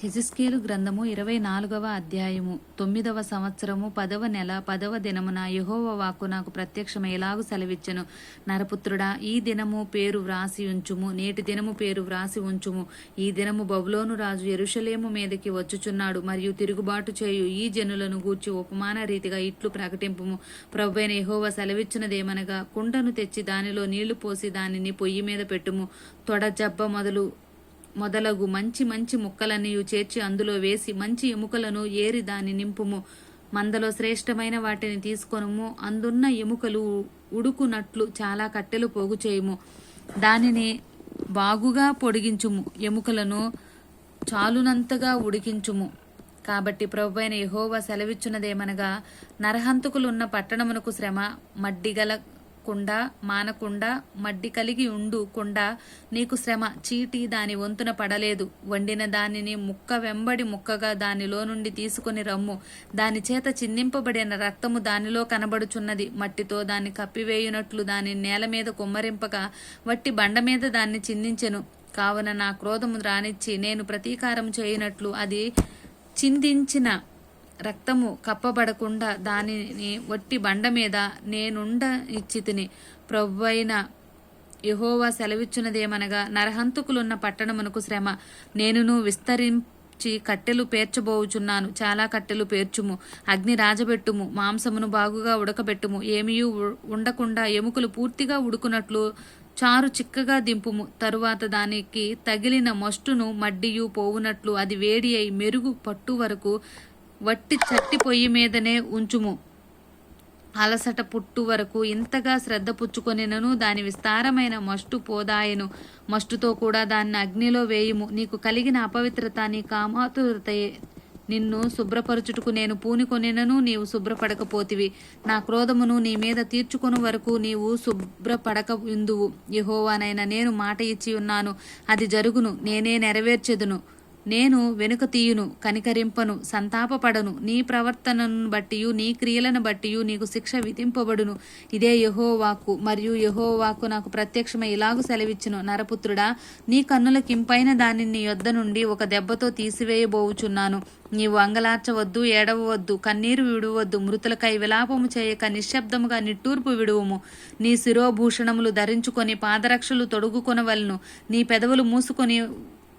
హెజిస్కేలు గ్రంథము ఇరవై నాలుగవ అధ్యాయము తొమ్మిదవ సంవత్సరము పదవ నెల పదవ దినమున యహోవ వాక్కు నాకు ప్రత్యక్షమై ఎలాగు సెలవిచ్చెను? నరపుత్రుడా ఈ దినము పేరు వ్రాసి ఉంచుము నేటి దినము పేరు వ్రాసి ఉంచుము. ఈ దినము బబులోను రాజు ఎరుషలేము మీదకి వచ్చుచున్నాడు మరియు తిరుగుబాటు చేయు ఈ జనులను గూర్చి ఉపమాన రీతిగా ఇట్లు ప్రకటింపుము. ప్రభువైన యహోవ సెలవిచ్చినదేమనగా కుండను తెచ్చి దానిలో నీళ్ళు పోసి దానిని పొయ్యి మీద పెట్టుము. తొడ జబ్బ మొదలు మొదలగు మంచి మంచి ముక్కలనియు చేర్చి అందులో వేసి మంచి ఎముకలను ఏరి దాని నింపుము. మందలో శ్రేష్టమైన వాటిని తీసుకొనుము. అందున్న ఎముకలు ఉడుకునట్లు చాలా కట్టెలు పోగు చేయుము. దానిని బాగుగా పొడిగించుము. ఎముకలను చాలునంతగా ఉడికించుము. కాబట్టి ప్రభు అయిన యహోవా సెలవిచ్చున్నదేమనగా నరహంతకులున్న పట్టణమునకు శ్రమ మడ్డిగల కుండ మానకుండ మడ్డి కలిగి ఉండు కుండ. నీకు శ్రమ చీటి దాని వంతున పడలేదు. వండిన దానిని ముక్క వెంబడి ముక్కగా దానిలో నుండి తీసుకొని రమ్ము. దాని చేత చిందింపబడిన రక్తము దానిలో కనబడుచున్నది. మట్టితో దాన్ని కప్పివేయునట్లు దాని నేల మీద కుమ్మరింపగా వట్టి బండ మీద దాన్ని చిందించెను. కావున నా క్రోధము రానిచ్చి నేను ప్రతీకారం చేయనట్లు అది చిందించిన రక్తము కప్పబడకుండా దానిని వట్టి బండ మీద నేనుండ ఇచ్చితిని. ప్రవ్వైన యహోవా సెలవిచ్చున్నదేమనగా నరహంతకులున్న పట్టణమునకు శ్రమ. నేనును విస్తరించి కట్టెలు పేర్చబోచున్నాను. చాలా కట్టెలు పేర్చుము. అగ్ని రాజబెట్టుము. మాంసమును బాగుగా ఉడకబెట్టుము. ఏమీయూ ఉండకుండా ఎముకలు పూర్తిగా ఉడుకున్నట్లు చారు చిక్కగా దింపుము. తరువాత దానికి తగిలిన మస్టును మడ్డియు పోవునట్లు అది వేడి అయి మెరుగు పట్టు వరకు వట్టి చట్టి పొయ్యి మీదనే ఉంచుము. అలసట పుట్టు వరకు ఇంతగా శ్రద్ధ పుచ్చుకొనినను దాని విస్తారమైన మస్టు పోదాయను. మస్టుతో కూడా దాన్ని అగ్నిలో వేయుము. నీకు కలిగిన అపవిత్రత నీ కామాతురతయే నిన్ను శుభ్రపరచుటకు నేను పూనికొనినను నీవు శుభ్రపడకపోతివి. నా క్రోధమును నీ మీద తీర్చుకొని వరకు నీవు శుభ్రపడక ఉందువు యహోవానైనా నేను మాట ఇచ్చి ఉన్నాను అది జరుగును. నేనే నెరవేర్చెదును. నేను వెనుక తీయును కనికరింపను సంతాపపడను. నీ ప్రవర్తనను బట్టియు నీ క్రియలను బట్టియు నీకు శిక్ష విధింపబడును. ఇదే యహోవాకు మరియు యహోవాకు నాకు ప్రత్యక్షమై ఇలాగు సెలవిచ్చును. నరపుత్రుడా నీ కన్నుల కింపైన దానిని నీ యొద్ద నుండి ఒక దెబ్బతో తీసివేయబోవుచున్నాను. నీవు అంగలార్చవద్దు ఏడవవద్దు కన్నీరు విడువద్దు మృతులకై విలాపము చేయక నిశ్శబ్దముగా నిట్టూర్పు విడువము. నీ శిరోభూషణములు ధరించుకొని పాదరక్షలు తొడుగుకొనవలను. నీ పెదవులు మూసుకొని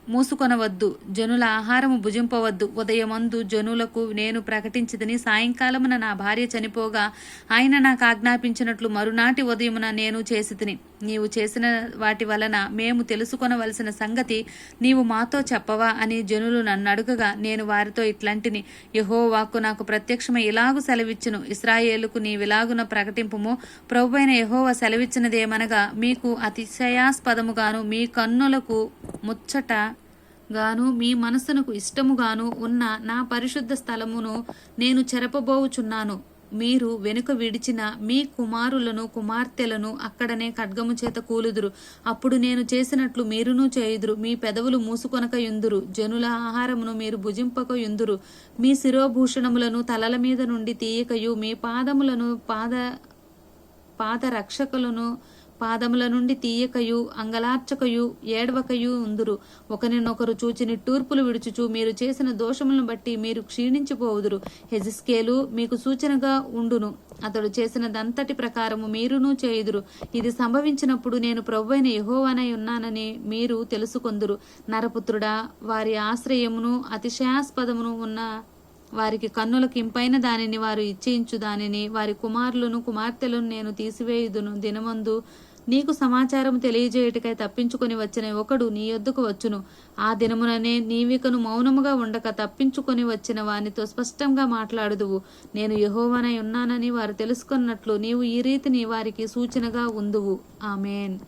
మూసుకొనవద్దు. జనుల ఆహారము భుజింపవద్దు. ఉదయమందు జనులకు నేను ప్రకటించిదని సాయంకాలమున నా భార్య చనిపోగా ఆయన నాకు ఆజ్ఞాపించినట్లు మరునాటి ఉదయమున నేను చేసితిని. నీవు చేసిన వాటి వలన మేము తెలుసుకొనవలసిన సంగతి నీవు మాతో చెప్పవా అని జనులు నన్ను అడుగగా నేను వారితో ఇట్లాంటిని యహోవాకు నాకు ప్రత్యక్షమై ఇలాగు సెలవిచ్చును. ఇస్రాయేలుకు నీ విలాగున ప్రకటింపుము. ప్రభువైన యహోవ సెలవిచ్చినదేమనగా మీకు అతిశయాస్పదముగాను మీ కన్నులకు ముచ్చట గాను మీ మనస్సునకు ఇష్టముగాను ఉన్న నా పరిశుద్ధ స్థలమును నేను చెరపబోవుచున్నాను మీరు వెనుక విడిచిన మీ కుమారులను కుమార్తెలను అక్కడనే ఖడ్గము చేత కూలుదురు. అప్పుడు నేను చేసినట్లు మీరును చేయుదురు. మీ పెదవులు మూసుకొనక యుందురు జనుల ఆహారమును మీరు భుజింపక యుందురు మీ శిరోభూషణములను తలల మీద నుండి తీయకయు. మీ పాదములను పాద పాదరక్షకులను పాదముల నుండి తీయకయు అంగలార్చకయు ఏడవకయు ఉందురు. ఒకరినొకరు చూచిని టూర్పులు విడుచుచు మీరు చేసిన దోషములను బట్టి మీరు క్షీణించిపోవుదురు. హెజిస్కేలు మీకు సూచనగా ఉండును. అతడు చేసినదంతటి ప్రకారము మీరును చేయుదురు. ఇది సంభవించినప్పుడు నేను ప్రభువైన యహోవనై ఉన్నానని మీరు తెలుసుకొందురు. నరపుత్రుడా వారి ఆశ్రయమును అతిశయాస్పదమును ఉన్న వారికి కన్నులకు ఇంపైన దానిని వారు ఇచ్చేయించు దానిని వారి కుమారులను కుమార్తెలను నేను తీసివేయుదును. దినమందు నీకు సమాచారం తెలియజేయుటకై తప్పించుకొని వచ్చిన ఒకడు నీ యొద్దకు వచ్చును. ఆ దినముననే నీవికను మౌనముగా ఉండక తప్పించుకొని వచ్చిన వానితో స్పష్టంగా మాట్లాడుదువు. నేను యహోవనై ఉన్నానని వారు తెలుసుకున్నట్లు నీవు ఈ రీతిని వారికి సూచనగా ఉందువు. ఆమెన్.